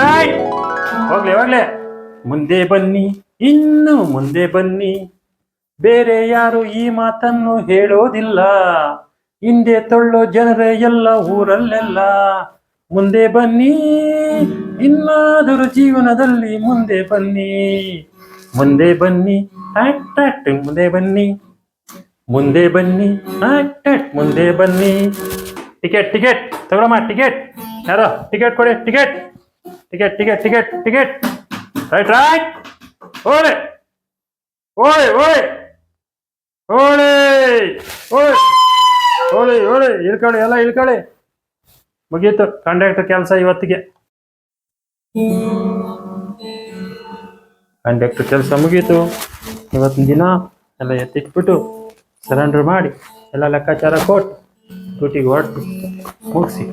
Right ಹೋಗ್ಲಿ ಮುಂದೆ ಬನ್ನಿ, ಇನ್ನು ಮುಂದೆ ಬನ್ನಿ. ಬೇರೆ ಯಾರು ಈ ಮಾತನ್ನು ಹೇಳೋದಿಲ್ಲ. ಹಿಂದೆ ತೊಳ್ಳೋ ಜನರ ಎಲ್ಲ ಊರಲ್ಲೆಲ್ಲ. ಮುಂದೆ ಬನ್ನಿ, ಇನ್ನಾದರೂ ಜೀವನದಲ್ಲಿ ಮುಂದೆ ಬನ್ನಿ. ಮುಂದೆ ಬನ್ನಿ ಟ್ಯಾಟ್ ಮುಂದೆ ಬನ್ನಿ. ಮುಂದೆ ಬನ್ನಿ ಟ್ಯಾಟ್ ಮುಂದೆ ಬನ್ನಿ. ಟಿಕೆಟ್ ಟಿಕೆಟ್, ತಗೊಳಮ್ಮ, ಟಿಕೆಟ್. ಯಾರೋ? ಟಿಕೆಟ್ ಕೊಡಿ ticket ticket ticket ticket ticket right right ಓಳೆ ಓಯ್ ಓಯ್ ಓಳೆ ಓಯ್ ಓಳೆ ಓಳೆ ಇಳ್ಕೊಳ್ಳಿ, ಎಲ್ಲ ಇಳ್ಕೊಳ್ಳಿ. ಮುಗೀತು ಕಂಡಕ್ಟರ್ ಕೆಲಸ ಇವತ್ತಿಗೆ. ಕಂಡಕ್ಟರ್ ಕೆಲಸ ಮುಗೀತು. ಇವತ್ತಿನ ದಿನ ಎಲ್ಲ ಎತ್ತಿಟ್ಬಿಟ್ಟು ಸರೆಂಡರ್ ಮಾಡಿ, ಎಲ್ಲ ಲೆಕ್ಕಾಚಾರ ಕೊಟ್ಟು ಡ್ಯೂಟಿಗೆ ಹೊರಟು ಮುಗಿಸಿ.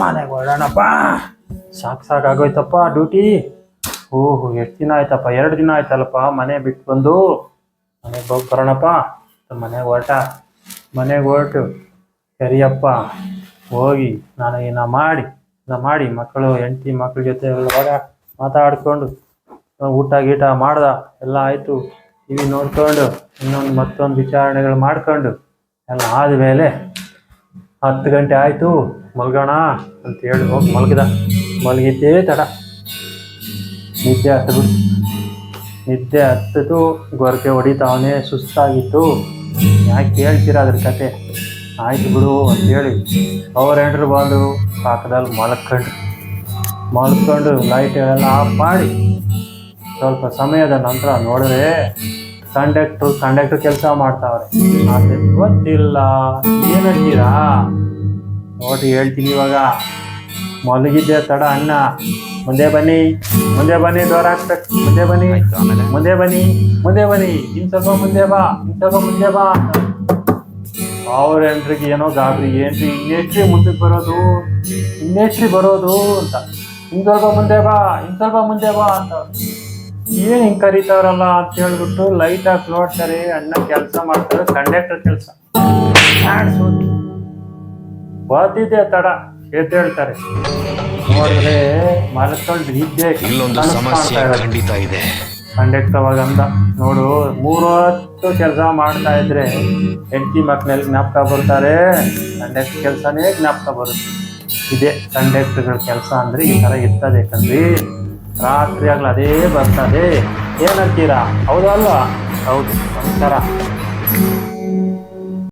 ಮನೆಗೆ ಹೊರಡೋಣಪ್ಪ. ಸಾಕು ಆಗೋಯ್ತಪ್ಪ ಡ್ಯೂಟಿ ಓಹೋ, ಎಷ್ಟು ದಿನ ಆಯ್ತಪ್ಪ? ಎರಡು ದಿನ ಆಯ್ತಲ್ಲಪ್ಪ, ಮನೆ ಬಿಟ್ಟು ಬಂದು. ಮನೆಗೆ ಹೋಗಿ ಬರೋಣಪ್ಪ. ಮನೆಗೆ ಹೊರಟ. ಮನೆಗೆ ಹೊರಟು. ಸರಿಯಪ್ಪ, ಹೋಗಿ, ನಾನು ಏನ ಮಾಡಿ ನಾ ಮಾಡಿ, ಮಕ್ಕಳು, ಹೆಂಡತಿ ಮಕ್ಕಳ ಜೊತೆ ಎಲ್ಲ ಮಾತಾಡ್ಕೊಂಡು, ಊಟ ಗೀಟ ಮಾಡ್ದ, ಎಲ್ಲ ಆಯಿತು. ಟಿವಿ ನೋಡ್ಕೊಂಡು, ಇನ್ನೊಂದು ಮತ್ತೊಂದು ವಿಚಾರಣೆಗಳು ಮಾಡ್ಕೊಂಡು, ಎಲ್ಲ ಆದಮೇಲೆ ಹತ್ತು ಗಂಟೆ ಆಯಿತು, ಮಲ್ಗೋಣ ಅಂತ ಹೇಳಿ ಹೋಗಿ ಮಲಗಿದ. ಮಲಗಿದ್ದೇ ತಡ. ನಿದ್ದೆ ಹತ್ತು ನಿದ್ದೆ ಹತ್ತಿತು ಗೊರಕೆ ಹೊಡಿತಾವನೇ, ಸುಸ್ತಾಗಿತ್ತು. ಯಾಕೆ ಕೇಳ್ತೀರ ಅದ್ರ ಕತೆ? ಆಯ್ತು ಬಿಡು ಅಂತೇಳಿ ಅವ್ರ ಹೆಂಡ್ರು ಬಂದು ಪಾಕದಲ್ಲಿ ಮಲ್ಕೊಂಡು ಮಲ್ಕೊಂಡು ಲೈಟ್ ಎಲ್ಲ ಆಫ್ ಮಾಡಿ ಸ್ವಲ್ಪ ಸಮಯದ ನಂತರ ನೋಡಿದ್ರೆ ಕಂಡಕ್ಟ್ರು ಕಂಡಕ್ಟರ್ ಕೆಲಸ ಮಾಡ್ತಾವ್ರೆ. ಆದರೆ ಗೊತ್ತಿಲ್ಲ. ಏನಂತೀರಾ ನೋಡಿ ಹೇಳ್ತೀನಿ ಇವಾಗ. ಮಲಗಿದ್ದೆ ತಡ ಅಣ್ಣ. ಮುಂದೆ ಬನ್ನಿ. ಮುಂದೆ ಬನ್ನಿ ದೂರ ಹಾಕ್ಬೇಕು. ಮುಂದೆ ಬನ್ನಿ. ಮುಂದೆ ಬನ್ನಿ. ಮುಂದೆ ಬನ್ನಿ. ಇನ್ ಸ್ವಲ್ಪ ಮುಂದೆ ಬಾ. ಇನ್ ಸ್ವಲ್ಪ ಮುಂದೆ ಬಾ. ಅವ್ರ ಹೆಂಡ್ರಿಗೆ ಏನೋ ಗಾಬರಿ. ಏನ್ರಿ? ಇನ್ನೆಷ್ಟ್ರಿ ಮುಂದಕ್ಕೆ ಬರೋದು? ಇನ್ನೆಷ್ಟ್ರಿ ಬರೋದು ಅಂತ. ಇನ್ ಸ್ವಲ್ಪ ಮುಂದೆ ಬಾ. ಇನ್ ಸ್ವಲ್ಪ ಮುಂದೆ ಬಾ ಅಂತ. ಏನ್ ಹಿಂಗ್ ಕರೀತಾರಲ್ಲ ಅಂತ ಹೇಳ್ಬಿಟ್ಟು ಲೈಟ್ ಹಾಕಿ ನೋಡ್ತಾರೆ ಅಣ್ಣ ಕೆಲಸ ಮಾಡ್ತಾರೆ ಕಂಡಕ್ಟರ್ ಕೆಲಸ. ಬರ್ತಿದ್ದೆ ತಡ ಎದ್ದೇಳ್ತಾರೆ ನೋಡಿದ್ರೆ ಮನಸ್ಕೊಂಡು ನಿದ್ದೆ ಇಲ್ಲೊಂದು ಸಮಸ್ಯೆ ಖಂಡಿತ ಇದೆ. ಕಂಡಕ್ಟರ್ ಅವಾಗ ಅಂದ ನೋಡು ಮೂರೊತ್ತು ಕೆಲಸ ಮಾಡ್ತಾ ಇದ್ರೆ ಹೆಂಡತಿ ಮಕ್ಕಳಲ್ಲಿ ಜ್ಞಾಪಕ ಬರ್ತಾರೆ ಕಂಡಕ್ಟರ್ ಕೆಲಸನೇ ಜ್ಞಾಪಕ ಬರುತ್ತೆ. ಇದೆ ಕಂಡಕ್ಟರ್ ಕೆಲಸ ಅಂದ್ರೆ ಈ ತರ ಇರ್ತದೆ ಕಣ್ರಿ. ರಾತ್ರಿ ಆಗ್ಲೂ ಅದೇ ಬರ್ತದೆ ಏನಂತೀರಾ? ಹೌದಲ್ವಾ ಹೌದು ನಮಸ್ಕಾರ.